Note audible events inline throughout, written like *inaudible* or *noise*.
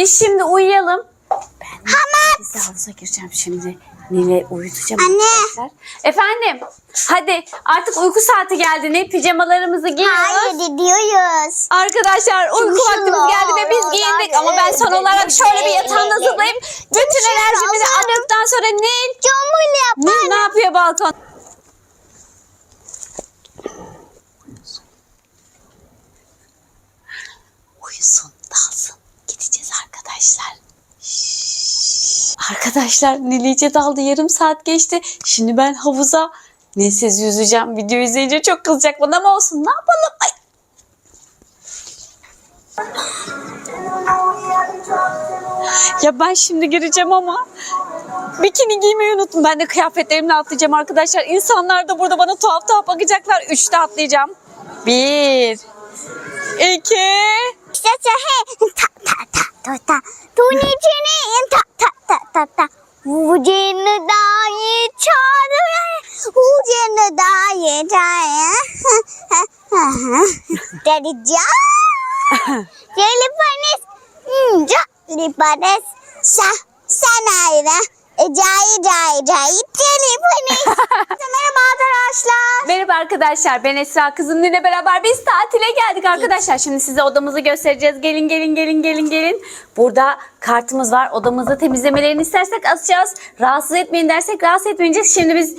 Biz şimdi uyuyalım. Ben Biz de havuza gireceğim şimdi. Nile uyutacağım Anne. arkadaşlar. Efendim. Hadi artık uyku saati geldi. Ne pijamalarımızı giyiyoruz. Hayır gidiyoruz. Arkadaşlar uyku Çünkü vaktimiz geldi ve biz giyindik ama ben son olarak şöyle bir yatağımda zıplayıp bütün enerjimi de attıktan sonra Nil, Nil ne yapıyor balkon? Uyusun, dalsın. Gideceğiz arkadaşlar. Şşş. Arkadaşlar Nil iyice daldı. Yarım saat geçti. Şimdi ben havuza nesiz yüzeceğim. Video izleyince çok kızacak bana ama olsun. Ne yapalım? Ay. Ya ben şimdi gireceğim ama bikini giymeyi unuttum. Ben de kıyafetlerimle atlayacağım arkadaşlar. İnsanlar da burada bana tuhaf tuhaf bakacaklar. Üçte atlayacağım. Bir. iki. İşte he ta ta ta ta ta. Tunicini ta ta ta ta ta. Ucunu dahi çağırıyor. Ucunu dahi çağırıyor. Dedeceğim. Jelipanes. Jelipanes. Sa. Sen ayrı. Cayı cayı cayı. Jelipanes. *laughs* Merhaba arkadaşlar. Merhaba arkadaşlar ben Esra kızım ile beraber biz tatile geldik arkadaşlar. Şimdi size odamızı göstereceğiz. Gelin gelin gelin gelin gelin. Burada kartımız var. Odamızı temizlemelerini istersek asacağız. Rahatsız etmeyin dersek rahatsız etmeyeceğiz. Şimdi biz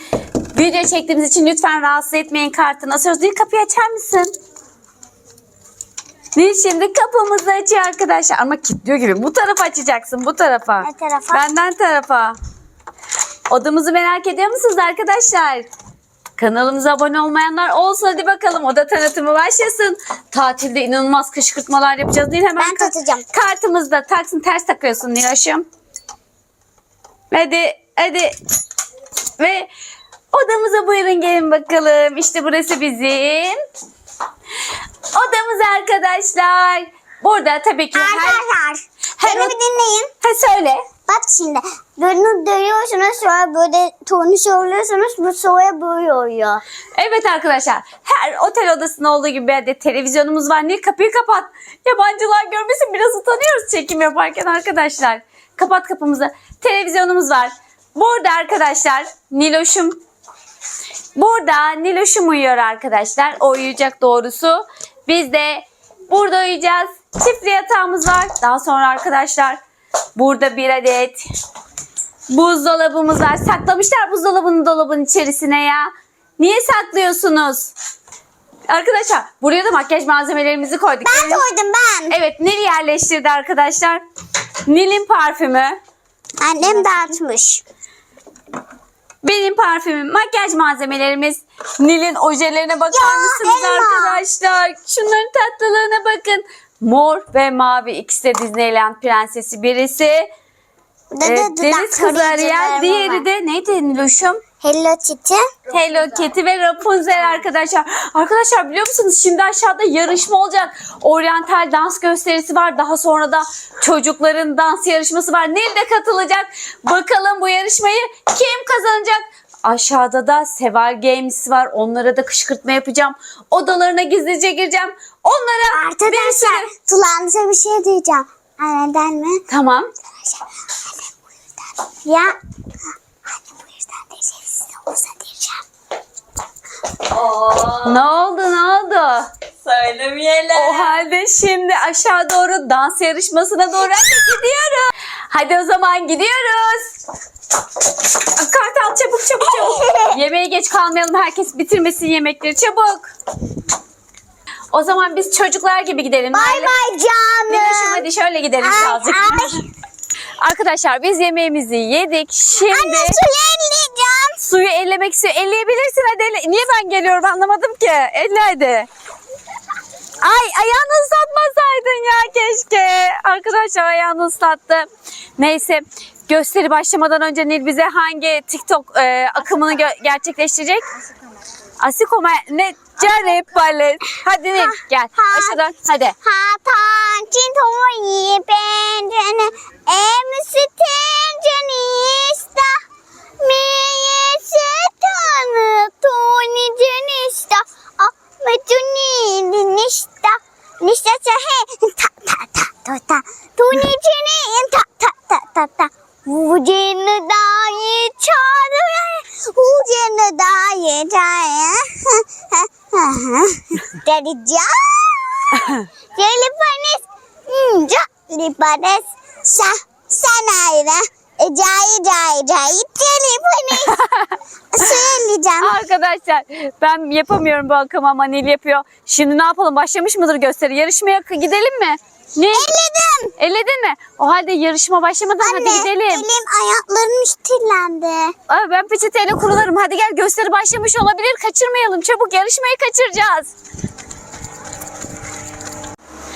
video çektiğimiz için lütfen rahatsız etmeyin kartını asıyoruz. Bir kapıyı açar mısın? Nil şimdi kapımızı açıyor arkadaşlar. Ama kilitliyor gibi. Bu tarafa açacaksın bu tarafa. Ne tarafa? Benden tarafa. Odamızı merak ediyor musunuz arkadaşlar? Kanalımıza abone olmayanlar olsun hadi bakalım. Oda tanıtımı başlasın. Tatilde inanılmaz kışkırtmalar yapacağız değil hemen. Ben tutacağım. Kartımızda taksın ters takıyorsun Niloş'um. Hadi hadi. Ve odamıza buyurun gelin bakalım. İşte burası bizim. Odamız arkadaşlar. Burada tabii ki her... Arkadaşlar. her Beni bir dinleyin. Ha söyle. Bak şimdi bunu dövüyorsunuz sonra böyle tonu söylüyorsunuz bu sonra böyle oluyor. Evet arkadaşlar her otel odasında olduğu gibi bir adet televizyonumuz var. Nil kapıyı kapat. Yabancılar görmesin biraz utanıyoruz çekim yaparken arkadaşlar. Kapat kapımızı. Televizyonumuz var. Burada arkadaşlar Niloş'um Burada Niloş'um uyuyor arkadaşlar. O uyuyacak doğrusu. Biz de burada uyuyacağız. Çiftli yatağımız var. Daha sonra arkadaşlar burada bir adet buzdolabımız var. Saklamışlar buzdolabını dolabın içerisine ya. Niye saklıyorsunuz? Arkadaşlar buraya da makyaj malzemelerimizi koyduk. Ben koydum ben. Evet Nil yerleştirdi arkadaşlar. Nil'in parfümü. Annem dağıtmış. Benim parfümüm, makyaj malzemelerimiz. Nil'in ojelerine bakar Ya, mısınız Elma. arkadaşlar? Şunların tatlılığına bakın. Mor ve mavi ikisi de Disneyland prensesi. Birisi Burada e, da dudak deniz kızı Ariel, diğeri de neydi Niloş'um? Hello Kitty. Hello Kitty ve Rapunzel arkadaşlar. Arkadaşlar biliyor musunuz şimdi aşağıda yarışma olacak. Oriental dans gösterisi var. Daha sonra da çocukların dans yarışması var. Nil de katılacak. Bakalım bu yarışmayı kim kazanacak? Aşağıda da Seval Games var. Onlara da kışkırtma yapacağım. Odalarına gizlice gireceğim. Onlara bir Arkadaşlar sürü... Tulan'da bir şey diyeceğim. Ha, Neden mi? Tamam. Ya hani bu yüzden de şey size olsa diyeceğim. Ne oldu ne oldu? Söylemeyelim. O halde şimdi aşağı doğru dans yarışmasına doğru gidiyoruz. Hadi o zaman gidiyoruz. Kartal çabuk çabuk çabuk. *laughs* Yemeğe geç kalmayalım. Herkes bitirmesin yemekleri çabuk. O zaman biz çocuklar gibi gidelim. Bay bay canım. Niloş'um hadi şöyle gidelim birazcık. Arkadaşlar biz yemeğimizi yedik. Şimdi Anne suyu elleyeceğim. Suyu ellemek istiyor. Elleyebilirsin hadi. elle- Niye ben geliyorum anlamadım ki. Elle hadi. Ay ayağını ıslatmasaydın ya keşke. Arkadaşlar ayağını ıslattı. Neyse gösteri başlamadan önce Nil bize hangi TikTok e, akımını gö- gerçekleştirecek? Asikoma ne Carep Balet. Hadi Nil gel. ha. Aşağıdan hadi. Emsi tenceni ista şeytanı Tony'den işte Ahmet'in işte işte şey ta ta ta ta ta Tony'den ta ta ta ta ta. Ucunu da çağırıyor. Ucunu da yeter Derece Delipanes Delipanes Sa Sanayi Cahil cahil cahil telefonu *laughs* söyleyeceğim. Arkadaşlar ben yapamıyorum bu akımı ama Nil yapıyor. Şimdi ne yapalım başlamış mıdır gösteri? Yarışmaya gidelim mi? Ne? Eledim. Eledin mi? O halde yarışma başlamadan Anne, hadi gidelim. elim ayaklarım kirlendi. Aa, ben peçeteyle kurularım. Hadi gel gösteri başlamış olabilir. Kaçırmayalım. Çabuk yarışmayı kaçıracağız.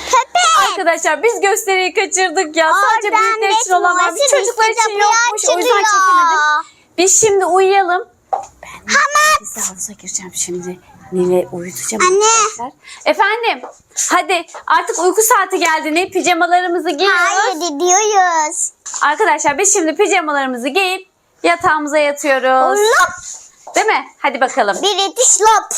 Köpek. Arkadaşlar biz gösteriyi kaçırdık ya. Sadece Oradan büyükler için olan var. Bir çocuklar için yokmuş. O yüzden çekemedim. Biz şimdi uyuyalım. Hamat. Biz havuza gireceğim şimdi. Nil'i uyutacağım Anne. arkadaşlar. Efendim. Hadi artık uyku saati geldi. Ne pijamalarımızı giyiyoruz. Hayır diyoruz. Arkadaşlar biz şimdi pijamalarımızı giyip yatağımıza yatıyoruz. Lop. Değil mi? Hadi bakalım. Bir itiş lop.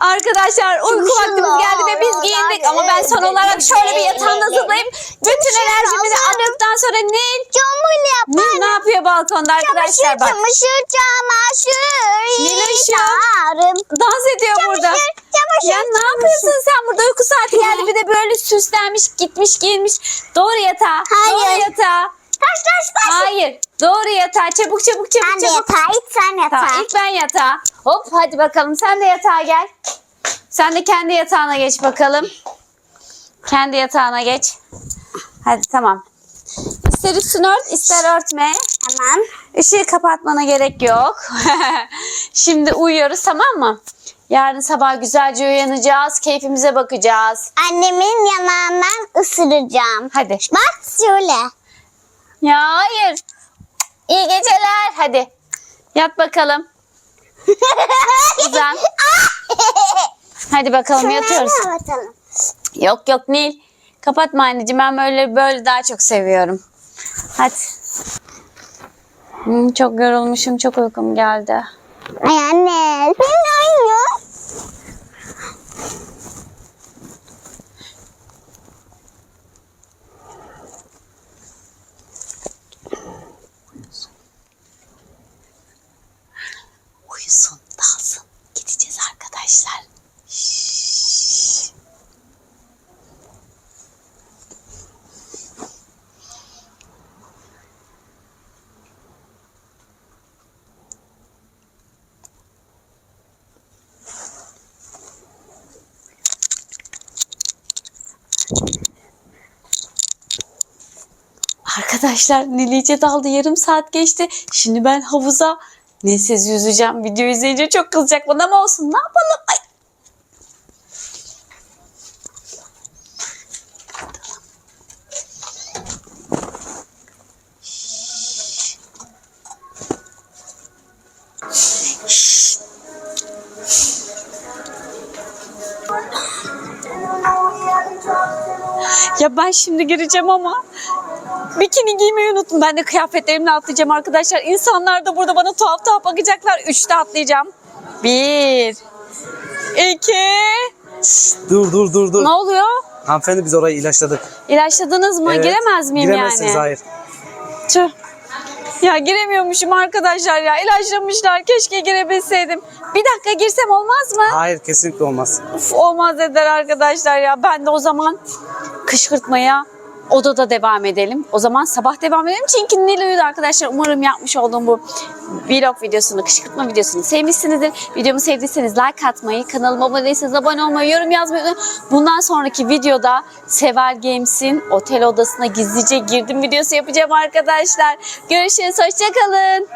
Arkadaşlar uyku vaktimiz geldi ve biz giyindik ama ben son la, olarak la, şöyle bir yatağımda la, zıplayıp bütün enerjimi de attıktan sonra Nil, Çamur Nil ne yapar. yapıyor balkonda arkadaşlar bak. çamaşır çamaşır. Yıkarım. Dans ediyor burada. çamaşır, Ya ne yapıyorsun sen burada uyku saati geldi *laughs* bir de böyle süslenmiş gitmiş giyinmiş. Doğru yatağa. Doğru yatağa. Taş taş taş. Hayır. Doğru yatağa. Çabuk çabuk çabuk Sen de çabuk. yatağa it sen Tamam yatağa. ilk ben yatağa. Hop hadi bakalım sen de yatağa gel. Sen de kendi yatağına geç bakalım. Kendi yatağına geç. Hadi tamam. İster üstünü ört ister örtme. Tamam. Işığı kapatmana gerek yok. *laughs* Şimdi uyuyoruz tamam mı? Yarın sabah güzelce uyanacağız. Keyfimize bakacağız. Annemin yanağından ısıracağım. Hadi. Bak şöyle. Ya hayır. İyi geceler. Hadi. Yat bakalım. *laughs* Uzan. Hadi bakalım yatıyoruz. Şunları kapatalım. Yok yok Nil. Kapatma anneciğim. Ben böyle böyle daha çok seviyorum. Hadi. Hmm, çok yorulmuşum. Çok uykum geldi. Ay anne. Sen ne oynuyorsun? Uyusun, dalsın. Gideceğiz arkadaşlar. Şşş. Arkadaşlar Nilice daldı yarım saat geçti. Şimdi ben havuza Nesiz yüzeceğim. Video izleyince çok kızacak bana ama olsun. Ne yapalım? Ay. Ya ben şimdi gireceğim ama bikini giymeyi unuttum. Ben de kıyafetlerimle atlayacağım arkadaşlar. İnsanlar da burada bana tuhaf tuhaf bakacaklar. Üçte atlayacağım. Bir. iki. Dur dur dur dur. Ne oluyor? Hanımefendi biz orayı ilaçladık. İlaçladınız mı? Evet. Giremez miyim Giremezsiniz yani? hayır. Tüh. Ya giremiyormuşum arkadaşlar ya. İlaçlamışlar. Keşke girebilseydim. Bir dakika girsem olmaz mı? Hayır kesinlikle olmaz. Uf, olmaz dediler arkadaşlar ya. Ben de o zaman kışkırtmaya odada devam edelim. O zaman sabah devam edelim. Çünkü Nil uyudu arkadaşlar. Umarım yapmış olduğum bu vlog videosunu, kışkırtma videosunu sevmişsinizdir. Videomu sevdiyseniz like atmayı, kanalıma abone değilseniz abone olmayı, yorum yazmayı. Bundan sonraki videoda Seval Games'in otel odasına gizlice girdim videosu yapacağım arkadaşlar. Görüşürüz, hoşçakalın.